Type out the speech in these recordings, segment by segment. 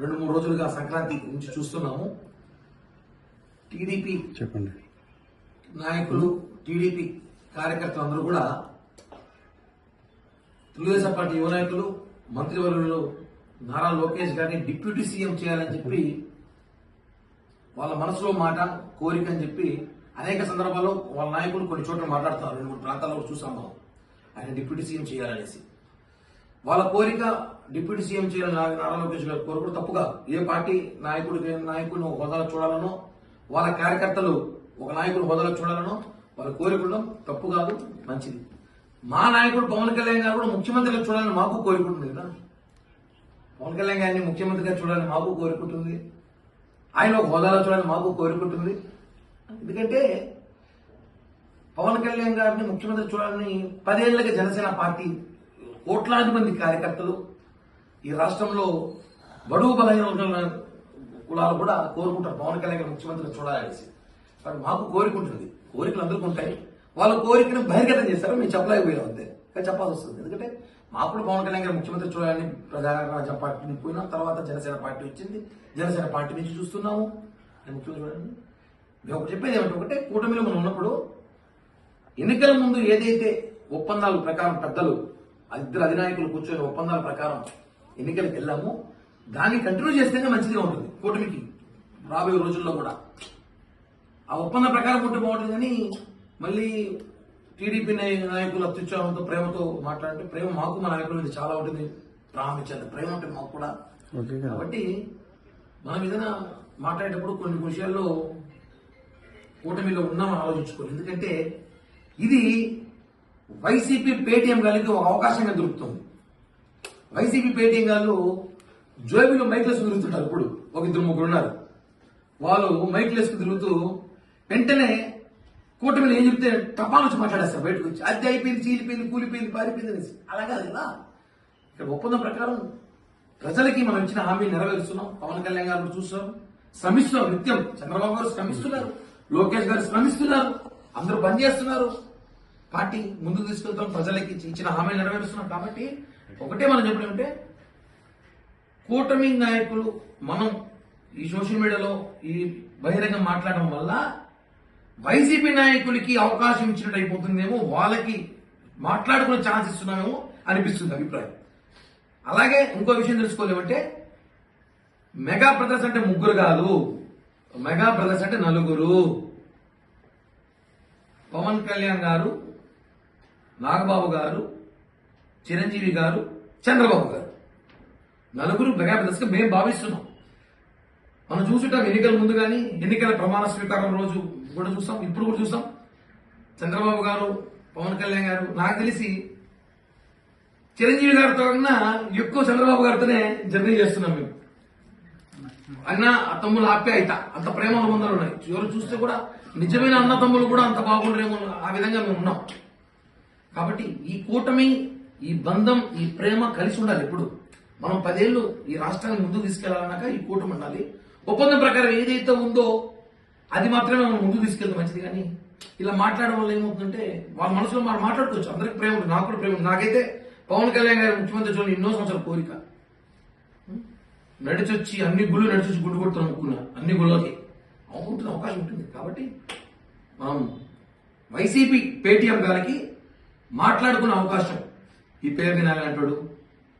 రెండు మూడు రోజులుగా సంక్రాంతి నుంచి చూస్తున్నాము. టీడీపీ చెప్పండి. నాయకులు టీడీపీ కార్యకర్తలు అందరూ కూడా తెలుగుదేశం పార్టీ యువ నాయకులు మంత్రివర్యులు నారా లోకేష్ గారిని డిప్యూటీ సీఎం చేయాలని చెప్పి వాళ్ళ మనసులో మాట కోరిక అని చెప్పి అనేక సందర్భాల్లో వాళ్ళ నాయకులు కొన్ని చోట్ల మాట్లాడుతున్నారు. రెండు మూడు ప్రాంతాల్లో చూసాం మనం. ఆయన డిప్యూటీ సీఎం చేయాలనేసి. వాళ్ళ కోరిక డిప్యూటీ సీఎం చేయాలని నారా లోకేష్ గారు కోరుకోవడం తప్పుగా ఏ పార్టీ నాయకుడు నాయకుడిని హోదాలో చూడాలనో వాళ్ళ కార్యకర్తలు ఒక నాయకుడు హోదాలో చూడాలనో వాళ్ళ కోరికడం తప్పు కాదు మంచిది. మా నాయకుడు పవన్ కళ్యాణ్ గారు కూడా ముఖ్యమంత్రిగా చూడాలని మాకు కోరుకుంటుంది కదా. పవన్ కళ్యాణ్ గారిని ముఖ్యమంత్రిగా చూడాలని మాకు కోరుకుంటుంది ఆయన ఒక హోదాలో చూడాలని మాకు కోరుకుంటుంది ఎందుకంటే పవన్ కళ్యాణ్ గారిని ముఖ్యమంత్రి చూడాలని పదేళ్ళుగా జనసేన పార్టీ కోట్లాది మంది కార్యకర్తలు ఈ రాష్ట్రంలో బడుగు బలహీన వర్గాల కులాలు కూడా కోరుకుంటారు. పవన్ కళ్యాణ్ గారు చూడాలనేసి. కాబట్టి మాకు కోరిక ఉంటుంది. కోరికలు అందరికీ ఉంటాయి. వాళ్ళ కోరికను బహిర్గతం చేస్తారు మేము చెప్పలేకపోయినా అంతే. కానీ చెప్పాల్సి వస్తుంది. ఎందుకంటే మాకు కూడా పవన్ కళ్యాణ్ గారు ముఖ్యమంత్రి చూడాలని ప్రజారాజ్యం పార్టీని పోయినా. తర్వాత జనసేన పార్టీ వచ్చింది. జనసేన పార్టీ నుంచి చూస్తున్నాము. అని ముఖ్యమంత్రి చూడండి మేము ఒకటి చెప్పేది ఏమంటే ఒకటే కూటమిలో మనం ఉన్నప్పుడు ఎన్నికల ముందు ఏదైతే ఒప్పందాల ప్రకారం పెద్దలు ఇద్దరు అధినాయకులు కూర్చొని ఒప్పందాల ప్రకారం ఎన్నికలకు వెళ్ళామో. దాన్ని కంటిన్యూ చేస్తేనే మంచిదిగా ఉంటుంది కూటమికి రాబోయే రోజుల్లో కూడా. ఆ ఒప్పంద ప్రకారం ఉంటే బాగుంటుంది కానీ మళ్ళీ టీడీపీ నాయకులు అత్యుత్సాహంతో ప్రేమతో మాట్లాడితే ప్రేమ మాకు మా నాయకుల మీద చాలా ఉంటుంది. ప్రారంభించాలి ప్రేమ ఉంటుంది మాకు కూడా. కాబట్టి మనం ఏదైనా మాట్లాడేటప్పుడు కొన్ని విషయాల్లో కూటమిలో ఉన్నామని ఆలోచించుకోవాలి. ఎందుకంటే ఇది వైసీపీ పేటీఎం గారికి ఒక అవకాశంగా దొరుకుతుంది. వైసీపీ పేటీఎం గారు జోబీలో మైక్లెస్ తిరుగుతుంటారు ఇప్పుడు. ఒక ఇద్దరు ముగ్గురు ఉన్నారు. వాళ్ళు మైక్లెస్ తిరుగుతూ వెంటనే కూటమిలో ఏం చెప్తే టపాలు వచ్చి మాట్లాడేస్తారు బయటకు వచ్చి. అది అయిపోయింది చీలిపోయింది కూలిపోయింది పారిపోయింది అనేసి. అలా కాదు కదా. ఇక్కడ ఒప్పందం ప్రకారం ప్రజలకి మనం ఇచ్చిన హామీ నెరవేరుస్తున్నాం. పవన్ కళ్యాణ్ గారు చూస్తున్నాం. శ్రమిస్తున్నాం నిత్యం. చంద్రబాబు గారు శ్రమిస్తున్నారు. లోకేష్ గారు శ్రమిస్తున్నారు. అందరూ పనిచేస్తున్నారు. పార్టీ ముందుకు తీసుకెళ్తాం ప్రజలకి ఇచ్చిన హామీలు నెరవేరుస్తున్నాం. కాబట్టి ఒకటే మనం చెప్పలేమంటే కూటమి నాయకులు మనం ఈ సోషల్ మీడియాలో ఈ బహిరంగం మాట్లాడడం వల్ల వైసీపీ నాయకులకి అవకాశం ఇచ్చినట్టు అయిపోతుందేమో వాళ్ళకి మాట్లాడుకునే ఛాన్స్ ఇస్తున్నామేమో అనిపిస్తుంది అభిప్రాయం. అలాగే ఇంకో విషయం తెలుసుకోలేమంటే మెగా బ్రదర్స్ అంటే ముగ్గురు కాదు మెగా బ్రదర్స్ అంటే నలుగురు. పవన్ కళ్యాణ్ గారు నాగబాబు గారు చిరంజీవి గారు చంద్రబాబు గారు. నలుగురు మెగా బ్రదర్స్ మేము భావిస్తున్నాం. మనం చూసుంటాం ఎన్నికల ముందు కానీ ఎన్నికల ప్రమాణ స్వీకారం రోజు కూడా చూస్తాం ఇప్పుడు కూడా చూస్తాం. చంద్రబాబు గారు పవన్ కళ్యాణ్ గారు నాకు తెలిసి చిరంజీవి గారితో కన్నా ఎక్కువ చంద్రబాబు గారితోనే జర్నీ చేస్తున్నాం మేము. అన్న ఆ తమ్ముల ఆప్యాయత అంత ప్రేమ అనుబంధాలు ఉన్నాయి. ఎవరు చూస్తే కూడా నిజమైన అన్న తమ్ములు కూడా అంత బాగుండరేమో ఆ విధంగా మేము ఉన్నాం. కాబట్టి ఈ కూటమి ఈ బంధం ఈ ప్రేమ కలిసి ఉండాలి ఎప్పుడు. మనం పదేళ్ళు ఈ రాష్ట్రాన్ని ముందుకు తీసుకెళ్ళాలన్నాక ఈ కూటమి ఉండాలి. ఒప్పందం ప్రకారం ఏదైతే ఉందో అది మాత్రమే మనం ముందుకు తీసుకెళ్తే మంచిది. కానీ ఇలా మాట్లాడడం వల్ల ఏమవుతుందంటే వాళ్ళ మనసులో మనం మాట్లాడుకోవచ్చు. అందరికి ప్రేమ ఉంటుంది నాకు కూడా ప్రేమ ఉంది నాకైతే పవన్ కళ్యాణ్ గారు ముఖ్యమంత్రి చూడండి ఎన్నో సంవత్సరాల కోరిక. నడిచొచ్చి అన్ని గుళ్ళు నడిచొచ్చి గుడ్డు కొడుతున్నాం అనుకున్నా అన్ని గుళ్ళకి. ఉంటుంది అవకాశం ఉంటుంది. కాబట్టి మనం వైసీపీ పేటీఎం గారికి మాట్లాడుకునే అవకాశం. ఈ పేరు అలాంటోడు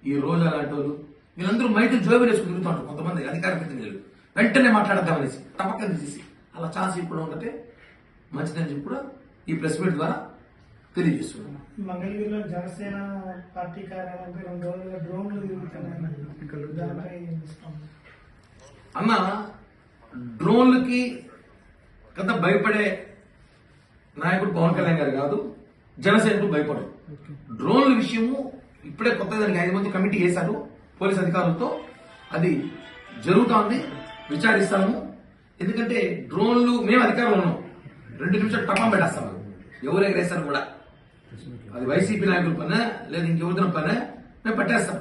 ఈ రోజు అలాంటోడు వీళ్ళందరూ మైకులు జోబులు వేసుకుని తిరుగుతుంటారు కొంతమంది అధికార ప్రతినిధులు. వెంటనే మాట్లాడద్దామనేసి టపక్కన తీసి అలా ఛాన్స్ ఇప్పుడు ఉంటే మంచిదని చెప్పి కూడా ఈ ప్రెస్ మీట్ ద్వారా తెలియజేస్తున్నాను. మంగళగిరిలో జనసేన పార్టీ కార్యాలయంపై రెండు రోజులుగా డ్రోన్లు అన్న డ్రోన్లకి కదా భయపడే నాయకుడు పవన్ కళ్యాణ్ గారు కాదు. జనసేనకు భయపడరు డ్రోన్ల విషయము ఇప్పుడే కొత్త దానికి ఐదు మంది కమిటీ వేశారు పోలీస్ అధికారులతో. అది జరుగుతోంది విచారిస్తాము. ఎందుకంటే డ్రోన్లు మేము అధికారంలో ఉన్నాం. రెండు నిమిషాలు టపం పెట్టేస్తాం ఎవరు ఎగరేస్తారు కూడా? అది వైసీపీ నాయకుల పనే లేదా ఇంకెవరిదిన పనే? మేము పట్టేస్తాం.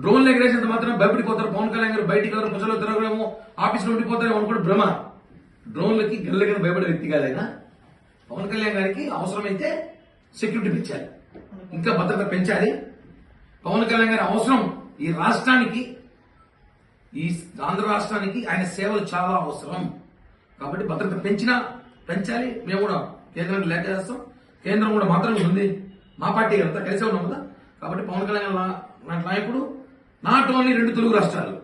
డ్రోన్లు ఎగరేసినంత మాత్రం భయపడిపోతారు. పవన్ కళ్యాణ్ గారు బయటికి వెళ్ళరు ప్రజలు తిరగరేమో ఆఫీసులో ఉండిపోతారేమో అనుకుంటే భ్రమ. డ్రోన్లకి గల్ల కింద భయపడే వ్యక్తి కాదైనా పవన్ కళ్యాణ్ గారికి అవసరమైతే సెక్యూరిటీ పెంచాలి. ఇంకా భద్రత పెంచాలి. పవన్ కళ్యాణ్ గారి అవసరం ఈ రాష్ట్రానికి ఈ ఆంధ్ర రాష్ట్రానికి ఆయన సేవలు చాలా అవసరం. కాబట్టి భద్రత పెంచినా పెంచాలి. మేము కూడా కేంద్రానికి లేఖ చేస్తాం. కేంద్రం కూడా మాత్రమే ఉంది. మా పార్టీ అంతా కలిసే ఉన్నాం కదా. కాబట్టి పవన్ కళ్యాణ్ లాంటి నాయకుడు నాట్ ఓన్లీ రెండు తెలుగు రాష్ట్రాలు.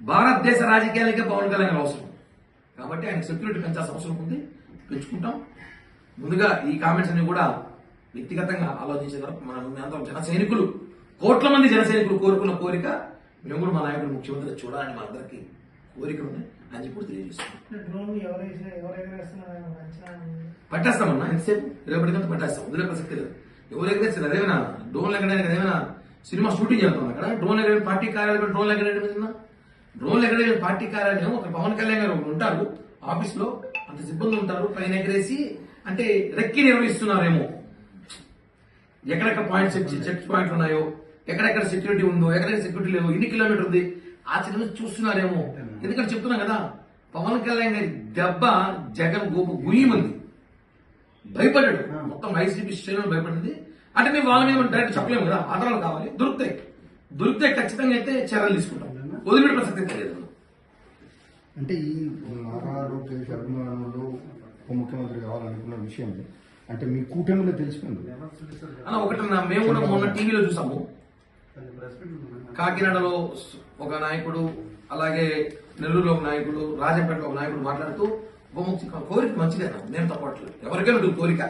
భారతదేశ రాజకీయాలకే పవన్ కళ్యాణ్ అవసరం. కాబట్టి ఆయన సెక్యూరిటీ పెంచాల్సిన అవసరం ఉంది. పెంచుకుంటాం. ముందుగా ఈ కామెంట్స్ అన్ని కూడా వ్యక్తిగతంగా ఆలోచించిన మనం మేమందరం జన సైనికులు కోట్ల మంది జన సైనికులు కోరుకున్న కోరిక మేము కూడా మా నాయకుడు ముఖ్యమంత్రి చూడాలని మా అందరికీ కోరిక ఉంది. అని చెప్పి తెలియజేస్తున్నాం. పట్టేస్తామన్నా? ఎంతసేపు? రేపటి గంట పట్టేస్తాం. వదిలే ప్రసక్తి లేదు. ఎవరు ఎగరేస్తారు? అదేమైనా డ్రోన్ ఎగరడానికి అదేమైనా సినిమా షూటింగ్ చేస్తాం అక్కడ? డ్రోన్ ఎగరే పార్టీ కార్యాలయం డ్రోన్ ఎగరేయడం ఏదన్నా డ్రోన్ ఎగరేయడం పార్టీ కార్యాలయం ఒక పవన్ కళ్యాణ్ గారు ఉంటారు. ఆఫీస్లో అంత సిబ్బంది ఉంటారు. పైన ఎగరేసి అంటే రెక్కి నిర్వహిస్తున్నారేమో. ఎక్కడెక్కడ పాయింట్స్ చెక్ పాయింట్లు ఉన్నాయో ఎక్కడెక్కడ సెక్యూరిటీ ఉందో ఎక్కడెక్కడ సెక్యూరిటీ లేవు ఎన్ని కిలోమీటర్ ఉంది ఆ చిన్న చూస్తున్నారేమో. ఎందుకంటే చెప్తున్నాం కదా పవన్ కళ్యాణ్ గారి దెబ్బ జగన్ గోపు గుయ్యమంది భయపడ్డాడు. మొత్తం వైసీపీ శ్రేణులు భయపడింది. అంటే మేము వాళ్ళ మీద డైరెక్ట్ చెప్పలేము కదా ఆధారాలు కావాలి. దొరుకుతాయి దొరికితే ఖచ్చితంగా అయితే చర్యలు తీసుకుంటాం. వదిలిపెట్టే ప్రసక్తి లేదు. అంటే ఈ ఉప ముఖ్యమంత్రి కావాలనుకున్న విషయం అంటే మీ కూటమిలో తెలిసిపోయింది. అలా ఒకటి నా- మేము కూడా మొన్న టీవీలో చూసాము. కాకినాడలో ఒక నాయకుడు అలాగే నెల్లూరులో ఒక నాయకుడు రాజంపేటలో ఒక నాయకుడు మాట్లాడుతూ ఉపముఖ్య కోరిక మంచిదే నేను తప్పట్లేదు. ఎవరికైనా కోరిక.